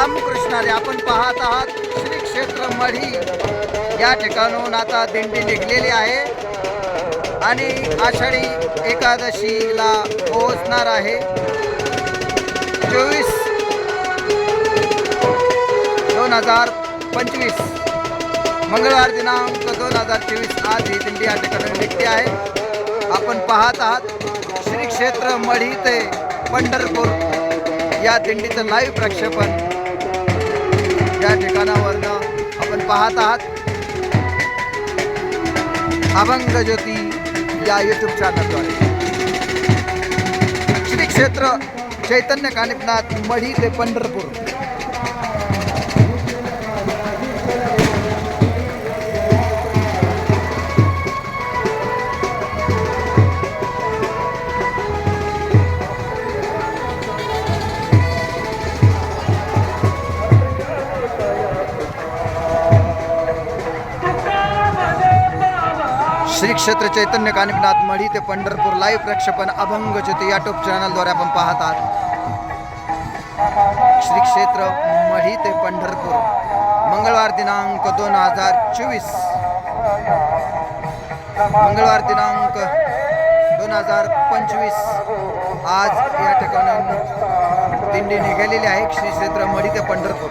रामकृष्णारे आपण पाहत आहात श्री क्षेत्र मढी. या ठिकाणून आता दिंडी निघलेली आहे. आणि आषाढी एकादशीला पोहोचणार आहे. चोवीस दोन हजार पंचवीस. मंगळवार दिनांक दोन हजार चोवीस आज ही दिंडी या ठिकाणी निघते आहे. आपण पाहत आहात श्री क्षेत्र मढी ते पंढरपूर. या दिंडीचं लाईव्ह प्रक्षेपण या ठिकाणावरनं आपण पाहत आहात. अभंग ज्योती या यूट्यूब चॅनलद्वारे श्री क्षेत्र चैतन्य कानिपनाथ मढी ते पंढरपूर. श्री क्षेत्र चैतन्य कानिकनाथ मढी ते पंढरपूर लाईव्ह प्रक्षेपण अभंग ज्योती यूट्यूब चॅनलद्वारे आपण पाहत आहात श्री क्षेत्र मढी ते पंढरपूर. मंगळवार दिनांक दोन हजार चोवीस. मंगळवार दिनांक दोन हजार पंचवीस. आज या ठिकाणी दिंडी निघालेली आहे श्री क्षेत्र मढी ते पंढरपूर.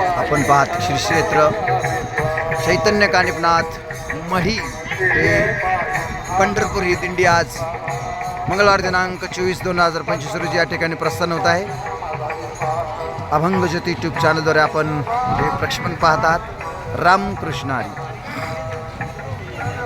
आपण पाहत श्री क्षेत्र चैतन्य कानिपनाथ मढी ते पंढरपूर ही दिंडी आज मंगळवार दिनांक चोवीस दोन हजार पंचवीस रोजी या ठिकाणी प्रस्थान होत आहे. अभंग ज्योती यूट्यूब चॅनलद्वारे आपण हे प्रक्षेपण पाहत आहात. रामकृष्ण हरी.